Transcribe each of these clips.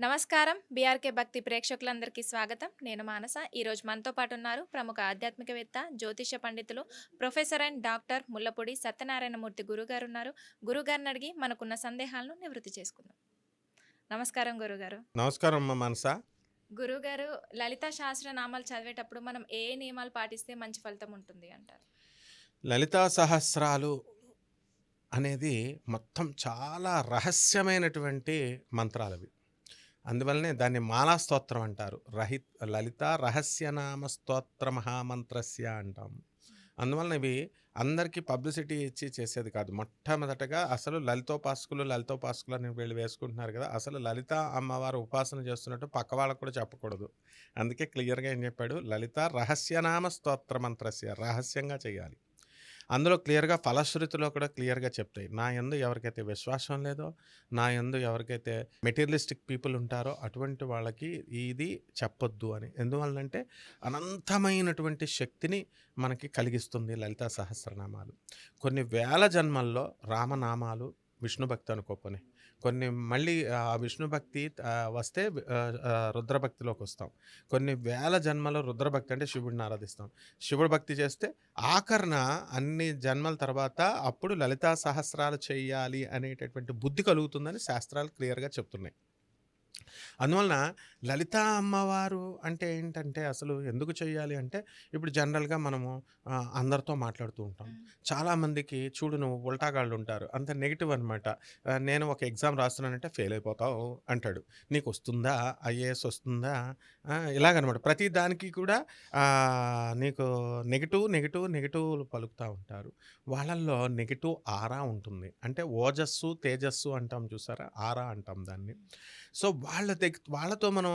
నమస్కారం. బీఆర్కే భక్తి ప్రేక్షకులందరికీ స్వాగతం. నేను మానస. ఈరోజు మనతో పాటు ఉన్నారు ప్రముఖ ఆధ్యాత్మికవేత్త జ్యోతిష పండితులు professor and doctor Mullapudi Satyanarayanamurthy గురుగారు ఉన్నారు గురుగారిని అడిగి మనకున్న సందేహాలను నివృత్తి చేసుకుందాం. నమస్కారం గురుగారు. నమస్కారం అమ్మ మనస. గురుగారు లలిత శాస్త్ర నామాలు చదివేటప్పుడు మనం ఏ నియమాలు పాటిస్తే మంచి ఫలితం ఉంటుంది అంటారు? లలితా సహస్రాలు అనేది మొత్తం చాలా రహస్యమైనటువంటి మంత్రాలు అవి అందువల్లనే దాన్ని మాలా స్తోత్రం అంటారు. రహి లలిత రహస్యనామ స్తోత్ర మహామంత్రస్య అంటాం. అందువలన ఇవి అందరికీ పబ్లిసిటీ ఇచ్చి చేసేది కాదు. మొట్టమొదటగా అసలు లలితోపాసకులు లలితోపాసకులు అని వీళ్ళు వేసుకుంటున్నారు కదా అసలు లలిత అమ్మవారు ఉపాసన చేస్తున్నట్టు పక్క వాళ్ళకు కూడా చెప్పకూడదు. అందుకే క్లియర్గా ఏం చెప్పాడు? లలిత రహస్యనామ స్తోత్ర మంత్రస్య రహస్యంగా చేయాలి. అందులో క్లియర్గా ఫలశ్రుతిలో కూడా క్లియర్గా చెప్తాయి. నా ఎందు ఎవరికైతే విశ్వాసం లేదో నా ఎందు ఎవరికైతే మెటీరియలిస్టిక్ పీపుల్ ఉంటారో అటువంటి వాళ్ళకి ఇది చెప్పొద్దు అని. ఎందువల్లంటే అనంతమైనటువంటి శక్తిని మనకి కలిగిస్తుంది లలిత సహస్రనామాలు. కొన్ని వేల జన్మల్లో రామనామాలు విష్ణు భక్తి అనుకోపని కొన్ని మళ్ళీ ఆ విష్ణు భక్తి వస్తే రుద్రభక్తిలోకి వస్తాం కొన్ని వేల జన్మలో రుద్రభక్తి అంటే శివుడిని ఆరాధిస్తాం. శివుడు భక్తి చేస్తే ఆఖరణ అన్ని జన్మల తర్వాత అప్పుడు లలితా సహస్రాలు చేయాలి అనేటటువంటి బుద్ధి కలుగుతుందని శాస్త్రాలు క్లియర్గా చెప్తున్నాయి. అందువలన లలితా అమ్మవారు అంటే ఏంటంటే అసలు ఎందుకు చేయాలి అంటే ఇప్పుడు జనరల్గా మనము అందరితో మాట్లాడుతూ ఉంటాం. చాలామందికి చూడు నువ్వు ఉల్టాగాళ్ళు ఉంటారు. అంత నెగిటివ్ అనమాట నేను ఒక ఎగ్జామ్ రాస్తున్నానంటే ఫెయిల్ అయిపోతావు అంటాడు. నీకు వస్తుందా? ఐఏఎస్ వస్తుందా? ఇలాగనమాట ప్రతి దానికి కూడా నీకు నెగిటివ్ నెగిటివ్ నెగిటివ్ పలుకుతూ ఉంటారు. వాళ్ళల్లో నెగిటివ్ ఆరా ఉంటుంది. అంటే ఓజస్సు తేజస్సు అంటాం చూసారా? ఆరా అంటాం దాన్ని. సో వాళ్ళ దగ్గర వాళ్ళతో మనం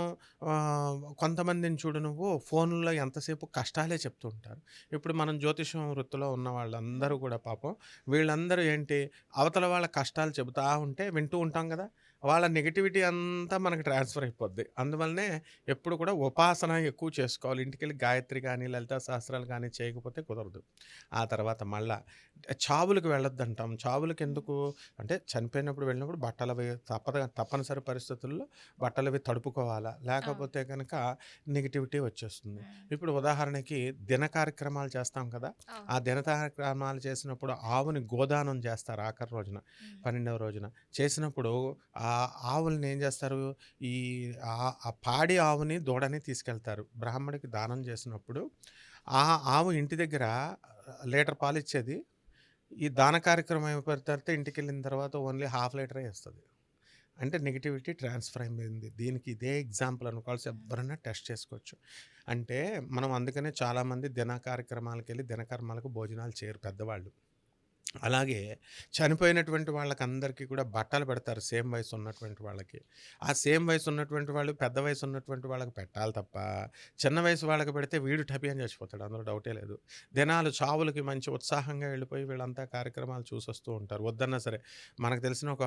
కొంతమందిని చూడు నువ్వు ఫోన్లో ఎంతసేపు కష్టాలే చెప్తూ ఉంటారు. ఇప్పుడు మనం జ్యోతిషం వృత్తిలో ఉన్న వాళ్ళందరూ కూడా పాపం వీళ్ళందరూ ఏంటి అవతల వాళ్ళ కష్టాలు చెబుతూ ఉంటే వింటూ ఉంటాం కదా! వాళ్ళ నెగిటివిటీ అంతా మనకి ట్రాన్స్ఫర్ అయిపోద్ది. అందువల్లనే ఎప్పుడు కూడా ఉపాసన ఎక్కువ చేసుకోవాలి. ఇంటికి వెళ్ళి గాయత్రి కానీ లలితా సహస్రాలు కానీ చేయకపోతే కుదరదు. ఆ తర్వాత మళ్ళా చావులకు వెళ్ళొద్దు అంటాం చావులకు ఎందుకు అంటే చనిపోయినప్పుడు వెళ్ళినప్పుడు బట్టలు అవి తప్పద తప్పనిసరి పరిస్థితుల్లో బట్టలు అవి తడుపుకోవాలా? లేకపోతే కనుక నెగిటివిటీ వచ్చేస్తుంది. ఇప్పుడు ఉదాహరణకి దిన కార్యక్రమాలు చేస్తాం కదా! ఆ! దిన కార్యక్రమాలు చేసినప్పుడు ఆవుని గోదానం చేస్తారు ఆఖరి రోజున. పన్నెండవ రోజున. చేసినప్పుడు ఆ ఆవుల్ని ఏం చేస్తారు? ఈ ఆ- ఆ పాడి ఆవుని దూడని తీసుకెళ్తారు. బ్రాహ్మడికి దానం చేసినప్పుడు ఆ ఆవు ఇంటి దగ్గర లీటర్ పాలు ఇచ్చేది. ఈ దాన కార్యక్రమం అయిపోయిన తర్వాత ఇంటికి వెళ్ళిన తర్వాత ఓన్లీ హాఫ్ లీటరే ఇస్తుంది అంటే నెగిటివిటీ ట్రాన్స్ఫర్ అయిపోయింది దీనికి ఇదే ఎగ్జాంపుల్ అనుకోవాల్సి ఎవరైనా టెస్ట్ చేసుకోవచ్చు. అంటే మనం అందుకనే చాలామంది దిన కార్యక్రమాలకు వెళ్ళి దినకర్మాలకు భోజనాలు చేయరు పెద్దవాళ్ళు. అలాగే చనిపోయినటువంటి వాళ్ళకి అందరికీ కూడా బట్టలు పెడతారు సేమ్ వయసు ఉన్నటువంటి వాళ్ళకి. ఆ సేమ్ వయసు ఉన్నటువంటి వాళ్ళు పెద్ద వయసు ఉన్నటువంటి వాళ్ళకి పెట్టాలి తప్ప చిన్న వయసు వాళ్ళకి పెడితే వీడు టపి అని చచ్చిపోతాడు. అందులో డౌటే లేదు. దినాలు చావులకి మంచి ఉత్సాహంగా వెళ్ళిపోయి వీళ్ళంతా కార్యక్రమాలు చూసొస్తూ ఉంటారు. వద్దన్నా సరే మనకు తెలిసిన ఒక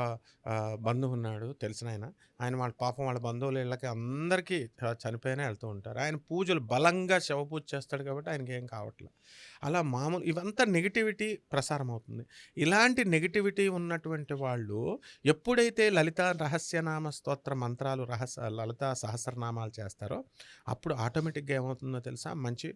బంధువు ఉన్నాడు తెలిసిన ఆయన. ఆయన వాళ్ళ పాపం వాళ్ళ బంధువులు ఇళ్ళకి అందరికీ చనిపోయినా వెళ్తూ ఉంటారు. ఆయన పూజలు బలంగా శవ పూజ చేస్తాడు కాబట్టి ఆయనకి ఏం కావట్లేదు అలా మామూలు ఇవంతా నెగిటివిటీ ప్రసారం అవుతుంది ఇలాంటి నెగిటివిటీ ఉన్నటువంటి వాళ్ళు ఎప్పుడైతే లలిత రహస్యనామ స్తోత్ర మంత్రాలు రహస్య లలిత సహస్రనామాలు చేస్తారో అప్పుడు ఆటోమేటిక్గా ఏమవుతుందో తెలుసా? మంచి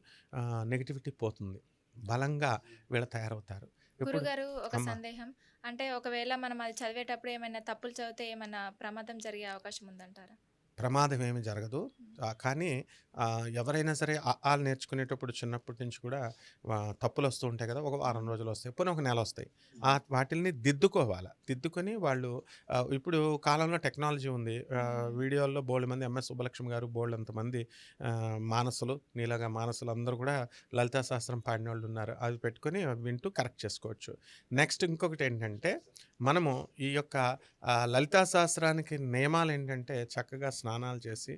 నెగిటివిటీ పోతుంది. బలంగా వీళ్ళు తయారవుతారు. గురుగారు ఒక. సందేహం. అంటే ఒకవేళ మనం అది చదివేటప్పుడు ఏమైనా తప్పులు చదివితే ఏమైనా ప్రమాదం జరిగే అవకాశం ఉందంటారా? ప్రమాదం ఏమి జరగదు కానీ ఎవరైనా సరే ఆలు నేర్చుకునేటప్పుడు చిన్నప్పటి నుంచి కూడా తప్పులు వస్తూ ఉంటాయి కదా ఒక వారం రోజులు వస్తాయి పోనీ ఒక నెల వస్తాయి. ఆ వాటిల్ని దిద్దుకోవాలి? దిద్దుకొని వాళ్ళు ఇప్పుడు కాలంలో టెక్నాలజీ ఉంది. వీడియోల్లో బోల్డ్ మంది ఎంఎస్ సుబ్బలక్ష్మి గారు బోల్డ్ అంతమంది మానసులు నీలాగా మానసులు అందరూ కూడా లలితా శాస్త్రం పాడిన వాళ్ళు ఉన్నారు. అది పెట్టుకొని వింటూ కరెక్ట్ చేసుకోవచ్చు. నెక్స్ట్ ఇంకొకటి ఏంటంటే మనము ఈ యొక్క లలితా శాస్త్రానికి నియమాలు ఏంటంటే చక్కగా స్నానం స్నానాలు చేసి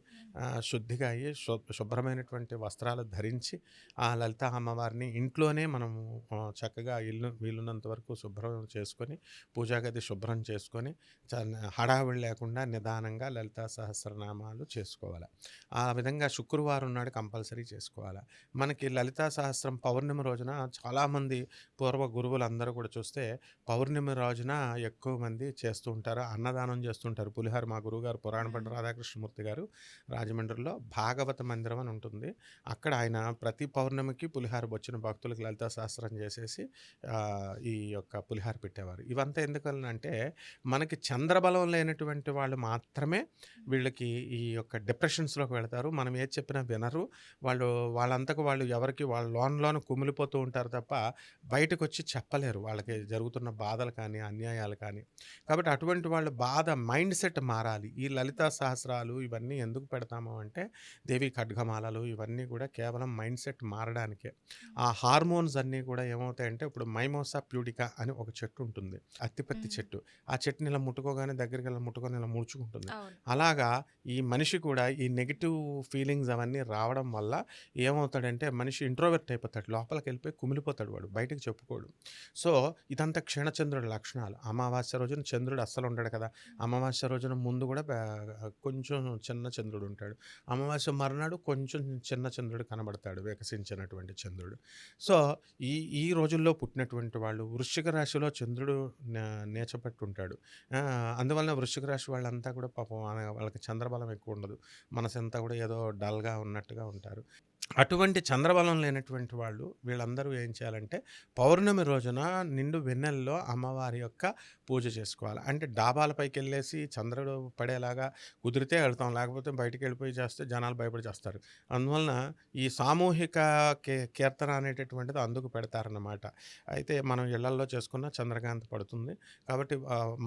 శుద్ధిగా అయ్యి శుభ్రమైనటువంటి వస్త్రాలు ధరించి ఆ లలిత అమ్మవారిని ఇంట్లోనే మనము చక్కగా ఇల్లు వీలున్నంత వరకు శుభ్రం చేసుకొని పూజా గది శుభ్రం చేసుకొని హడావిడి లేకుండా నిదానంగా లలితా సహస్రనామాలు చేసుకోవాలి. ఆ విధంగా శుక్రవారం నాడు కంపల్సరీ చేసుకోవాలి. మనకి లలితా సహస్రం పౌర్ణమి రోజున చాలామంది పూర్వ గురువులు అందరూ కూడా చూస్తే పౌర్ణమి రోజున ఎక్కువ మంది చేస్తూ ఉంటారు అన్నదానం చేస్తుంటారు పులిహార మా గురువుగారు పురాణపండ కృష్ణమూర్తి గారు రాజమండ్రిలో భాగవత మందిరం అని ఉంటుంది. అక్కడ ఆయన ప్రతి పౌర్ణమికి పులిహార వచ్చిన భక్తులకు లలిత సహస్రం చేసేసి ఈ యొక్క పులిహార పెట్టేవారు. ఇవంతా ఎందుకనంటే మనకి చంద్రబలం లేనటువంటి వాళ్ళు మాత్రమే వీళ్ళకి ఈ యొక్క డిప్రెషన్స్లోకి వెళతారు. మనం ఏది చెప్పినా వినరు. వాళ్ళు వాళ్ళంతకు వాళ్ళు ఎవరికి వాళ్ళ లోన్లోనూ కుమిలిపోతూ ఉంటారు తప్ప బయటకు వచ్చి చెప్పలేరు. వాళ్ళకి జరుగుతున్న బాధలు కానీ అన్యాయాలు కానీ. కాబట్టి అటువంటి వాళ్ళు బాధ మైండ్ సెట్ మారాలి. ఈ లలితా సహస్రాలు ఇవన్నీ ఎందుకు పెడతాము అంటే దేవి ఖడ్గమాలలు ఇవన్నీ కూడా కేవలం మైండ్ సెట్ మారడానికే. ఆ హార్మోన్స్ అన్నీ కూడా ఏమవుతాయంటే ఇప్పుడు మైమోసా ప్యూడికా అని ఒక చెట్టు ఉంటుంది. అత్తిపత్తి. చెట్టు. ఆ చెట్టుని ఇలా ముట్టుకోగానే దగ్గరికి ఇలా ముట్టుకొని ఇలా ముడుచుకుంటుంది. అలాగా ఈ మనిషి కూడా ఈ నెగిటివ్ ఫీలింగ్స్ అవన్నీ రావడం వల్ల ఏమవుతాడంటే మనిషి ఇంట్రోవర్ట్ అయిపోతాడు. లోపలికి వెళ్ళిపోయి కుమిలిపోతాడు వాడు. బయటకు చెప్పుకోడు. సో ఇదంతా క్షీణచంద్రుడి లక్షణాలు. అమావాస్య రోజున చంద్రుడు అస్సలు ఉండడు కదా. అమావాస్య రోజున ముందు కూడా బా- కొంచెం చిన్న చంద్రుడు ఉంటాడు. అమావాస్య మర్నాడు కొంచెం చిన్న చంద్రుడు కనబడతాడు వికసించినటువంటి చంద్రుడు. సో ఈ ఈ రోజుల్లో పుట్టినటువంటి వాళ్ళు వృశ్చిక రాశిలో చంద్రుడు నే- ఉంటాడు అందువలన వృశ్చిక రాశి వాళ్ళంతా కూడా పాపం వాళ్ళకి చంద్రబలం ఎక్కువ ఉండదు. మనసంతా కూడా ఏదో డల్గా ఉన్నట్టుగా ఉంటారు. అటువంటి చంద్రబలం లేనటువంటి వాళ్ళు వీళ్ళందరూ ఏం చేయాలంటే పౌర్ణమి రోజున నిండు వెన్నెల్లో అమ్మవారి యొక్క పూజ చేసుకోవాలి. అంటే డాబాలపైకి వెళ్ళేసి చంద్రుడు పడేలాగా కుదిరితే వెళ్తాం లేకపోతే బయటికి వెళ్ళిపోయి చేస్తే జనాలు భయపడి చేస్తారు. అందువలన ఈ సామూహిక కీర్తన అనేటటువంటిది అందుకు పెడతారన్నమాట. అయితే మనం ఇళ్ళల్లో చేసుకున్న చంద్రకాంతి పడుతుంది. కాబట్టి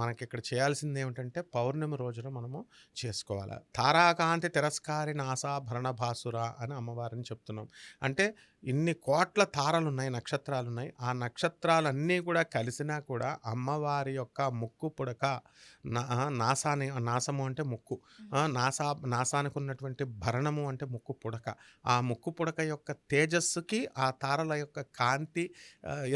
మనకి ఇక్కడ చేయాల్సింది ఏమిటంటే పౌర్ణమి రోజున మనము చేసుకోవాలి. తారాకాంతి తిరస్కారి నాసాభరణ భాసుర అని అమ్మవారిని చెప్తున్నాం. అంటే ఇన్ని కోట్ల తారలు ఉన్నాయి నక్షత్రాలు ఉన్నాయి ఆ నక్షత్రాలన్నీ కూడా కలిసినా కూడా అమ్మవారి యొక్క ముక్కు పుడక నాసాని నాసము అంటే ముక్కు. నాసా నాసానికి ఉన్నటువంటి భరణము అంటే ముక్కు పుడక. ఆ ముక్కు పుడక యొక్క తేజస్సుకి ఆ తారల యొక్క కాంతి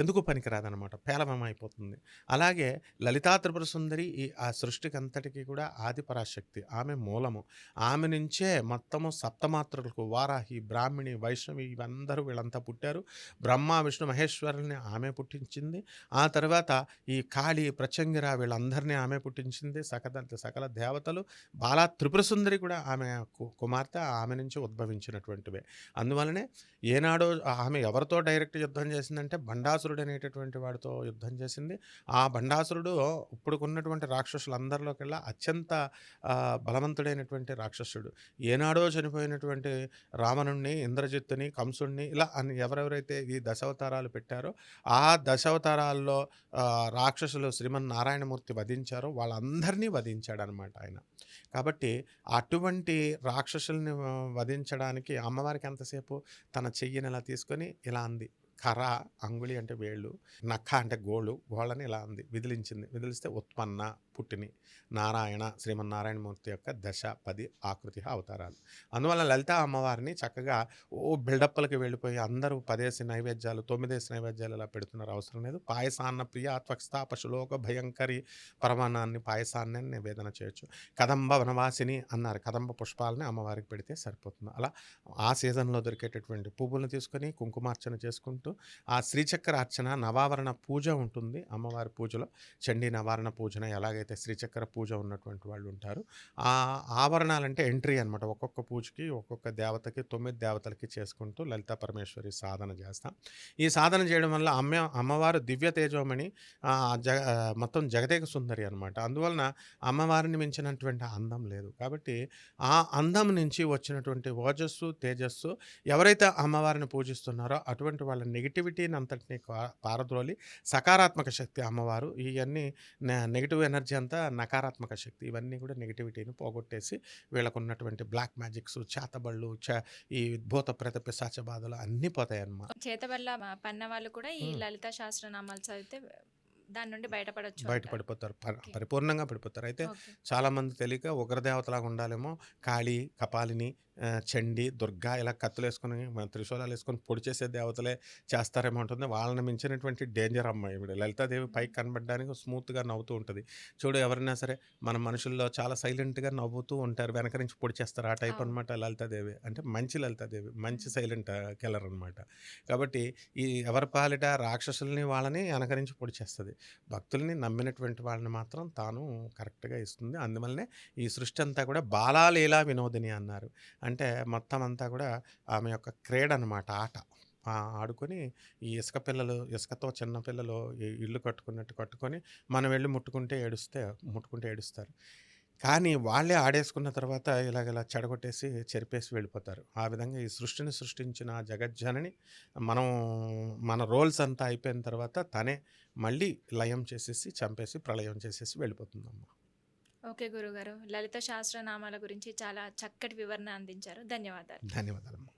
ఎందుకు పనికిరాదనమాట పేలవమైపోతుంది అలాగే లలితా త్రిపుర సుందరి ఈ ఆ సృష్టికి అంతటికి కూడా ఆది పరాశక్తి ఆమె మూలము. ఆమె నుంచే మొత్తము సప్తమాత్రులకు వారాహి బ్రాహ్మిణి వైష్ణవి ఇవందరూ వీళ్ళంతా పుట్టారు. బ్రహ్మ విష్ణు మహేశ్వరుల్ని ఆమె పుట్టించింది. ఆ తర్వాత ఈ కాళి ప్రచంగిర వీళ్ళందరినీ ఆమె పుట్టించింది. సకల సకల దేవతలు. బాలా త్రిపుర సుందరి కూడా ఆమె కు- కుమార్తె ఆమె నుంచి ఉద్భవించినటువంటివే. అందువలనే ఏనాడో ఆమె ఎవరితో డైరెక్ట్ యుద్ధం చేసిందంటే బండాసురుడు అనేటటువంటి వాడితో యుద్ధం చేసింది. ఆ బండాసురుడు ఇప్పుడుకున్నటువంటి రాక్షసులందరిలోకెల్లా అత్యంత బలవంతుడైనటువంటి రాక్షసుడు. ఏనాడో చనిపోయినటువంటి రావణుణ్ణి ఇంద్రజిత్తుని కంసుణ్ణి ఇలా అని ఎవరెవరైతే ఈ దశావతారాలు పెట్టారో ఆ దశావతారాల్లో రాక్షసులు రాక్షసులు శ్రీమన్నారాయణమూర్తి వధించారో వాళ్ళందరినీ వధించాడనమాట ఆయన. కాబట్టి అటువంటి రాక్షసుల్ని వధించడానికి అమ్మవారికి ఎంతసేపు తన చెయ్యిని ఇలా తీసుకొని ఇలా అంది. కర అంగుళి అంటే వేళ్ళు నక్క అంటే గోళ్ళు గోళ్ళని ఇలా అంది. విదిలించింది. విదిలిస్తే ఉత్పన్న పుట్టిని. నారాయణ శ్రీమన్నారాయణమూర్తి యొక్క దశ పది ఆకృతి అవతారాలు. అందువల్ల లలిత అమ్మవారిని చక్కగా ఓ బిల్డప్లకి వెళ్ళిపోయి అందరూ పదేసి నైవేద్యాలు తొమ్మిదేసి నైవేద్యాలు ఇలా పెడుతున్నారు. అవసరం లేదు. పాయసాన్న ప్రియ త్వక్స్థా పశులోక భయంకరి పరమాణాన్ని పాయసాన్ని నివేదన చేయొచ్చు. కదంబ వనవాసిని అన్నారు. కదంబ పుష్పాలని అమ్మవారికి పెడితే సరిపోతుంది. అలా ఆ సీజన్లో దొరికేటటువంటి పువ్వులను తీసుకొని కుంకుమార్చన చేసుకుంటూ ఆ శ్రీచక్ర అర్చన నవావరణ పూజ ఉంటుంది అమ్మవారి పూజలో. చండీ నవారణ పూజన ఎలాగైతే శ్రీచక్ర పూజ ఉన్నటువంటి వాళ్ళు ఉంటారు ఆ ఆవరణాలంటే ఎంట్రీ అనమాట ఒక్కొక్క పూజకి ఒక్కొక్క దేవతకి తొమ్మిది దేవతలకి చేసుకుంటూ లలిత పరమేశ్వరి సాధన చేస్తాం. ఈ సాధన చేయడం వల్ల అమ్మ అమ్మవారు దివ్య తేజోమణి జగ మొత్తం జగదేక సుందరి అనమాట అందువలన అమ్మవారిని మించినటువంటి అందం లేదు. కాబట్టి ఆ అందం నుంచి వచ్చినటువంటి ఓజస్సు తేజస్సు ఎవరైతే అమ్మవారిని పూజిస్తున్నారో అటువంటి వాళ్ళ నెగిటివిటీని అంతటిని పారద్రోలి సకారాత్మక శక్తి అమ్మవారు ఇవన్నీ నెగిటివ్ ఎనర్జీ అంతా నకారాత్మక శక్తి ఇవన్నీ కూడా నెగిటివిటీని పోగొట్టేసి వీళ్ళకు ఉన్నటువంటి బ్లాక్ మ్యాజిక్స్ చేతబళ్ళు ఈ భూత ప్రేత పిశాచ బాధలు అన్నీ పోతాయి అన్నమాట చేతబల్ల పన్న వాళ్ళు కూడా ఈ. లలిత శాస్త్రనామాలు చదివితే దాని నుండి బయటపడొచ్చు బయట అంటారు. పడిపోతారు ప- ఓకే. పరిపూర్ణంగా పడిపోతారు అయితే ఓకే. చాలా మంది తెలియక ఉగ్రదేవతలాగా ఉండాలేమో కాళీ కపాలిని చండి దుర్గా ఇలా కత్తులు వేసుకొని మన త్రిశూలాలు వేసుకొని పొడి చేసే దేవతలే చేస్తారేమో ఉంటుంది వాళ్ళని మించినటువంటి డేంజర్ అమ్మాయి ఇప్పుడు లలితాదేవి పైకి కనబడడానికి స్మూత్గా నవ్వుతూ ఉంటుంది. చూడు ఎవరైనా సరే మన మనుషుల్లో చాలా సైలెంట్గా నవ్వుతూ ఉంటారు. వెనక నుంచి పొడి చేస్తారు. ఆ టైప్. అనమాట లలితాదేవి. అంటే మంచి లలితాదేవి. మంచి సైలెంట్ కిల్లర్ అనమాట కాబట్టి ఈ ఎవరి పాలిట రాక్షసుల్ని వాళ్ళని వెనకరించి పొడి చేస్తుంది. భక్తుల్ని నమ్మినటువంటి వాళ్ళని మాత్రం తాను కరెక్ట్గా ఇస్తుంది. అందువల్లనే ఈ సృష్టి అంతా కూడా బాలాలీలా వినోదిని అన్నారు. అంటే మొత్తం అంతా కూడా ఆమె యొక్క క్రీడ అనమాట ఆట ఆడుకొని ఈ ఇసుక పిల్లలు ఇసుకతో చిన్న పిల్లలు ఇల్లు కట్టుకున్నట్టు కట్టుకొని మనం వెళ్ళి ముట్టుకుంటే ఏడుస్తే ముట్టుకుంటే ఏడుస్తారు. కానీ వాళ్ళే ఆడేసుకున్న తర్వాత ఇలాగ ఇలా చెడగొట్టేసి చెరిపేసి వెళ్ళిపోతారు. ఆ విధంగా ఈ సృష్టిని సృష్టించిన ఆ జగజ్జనని మనం మన రోల్స్ అంతా అయిపోయిన తర్వాత తనే మళ్ళీ లయం చేసేసి చంపేసి ప్రళయం చేసేసి వెళ్ళిపోతుందమ్మ. ఓకే గురుగారు. లలిత శాస్త్రనామాల గురించి చాలా చక్కటి వివరణ అందించారు. ధన్యవాదాలు. ధన్యవాదాలు.